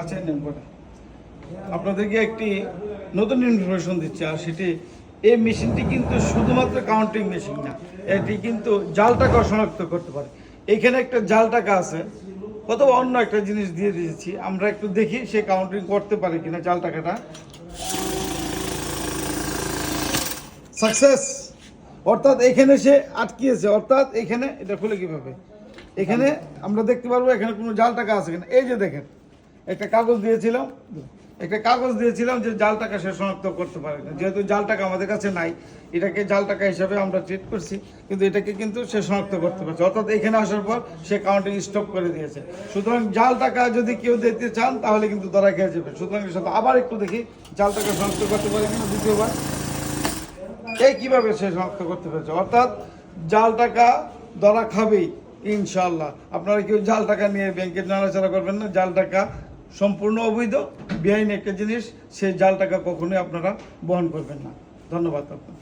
আচ্ছা আপনাদেরকে একটি নতুন ইনফরমেশন দিচ্ছি, আর সেটি এই মেশিনটি কিন্তু শুধুমাত্র কাউন্টিং মেশিন না, এটি কিন্তু জাল টাকা শনাক্ত করতে পারে। এখানে একটা জাল টাকা আছে, অথবা অন্য একটা জিনিস দিয়ে দিয়েছি, আমরা একটু দেখি সে কাউন্টিং করতে পারে কিনা জাল টাকাটা। সাকসেস অর্থাৎ এখানে সে আটকিয়েছে, অর্থাৎ এখানে এটা খুলে কীভাবে? এখানে আমরা দেখতে পারব এখানে কোনো জাল টাকা আছে কিনা। এই যে দেখেন একটা কাগজ দিয়েছিলাম, একটা কাগজ দিয়েছিলাম যে জাল টাকা সে শনাক্ত করতে পারে না। যেহেতু জাল টাকা আমাদের কাছে নাই, এটাকে জাল টাকা হিসাবে আমরা ট্রিট করছি, কিন্তু এটাকে কিন্তু সে শনাক্ত করতে পারছে। অর্থাৎ এখানে আসার পর সে কাউন্টিং স্টপ করে দিয়েছে। সুতরাং জাল টাকা যদি কেউ দিতে চান, তাহলে কিন্তু ধরা খেয়ে যাবে। সুতরাং সাথে আবার একটু দেখি, জাল টাকা শনাক্ত করতে পারে কিনা দ্বিতীয়বার। এই কীভাবে সে শনাক্ত করতে পেরেছে? অর্থাৎ জাল টাকা ধরা খাবেই ইনশাল্লাহ আপনারা কেউ জাল টাকা নিয়ে ব্যাংকে নাড়াচাড়া করবেন না, জাল টাকা সম্পূর্ণ অবৈধ বেআইন একটা জিনিস সেই জাল টাকা কখনোই আপনারা বহন করবেন না। ধন্যবাদ আপনার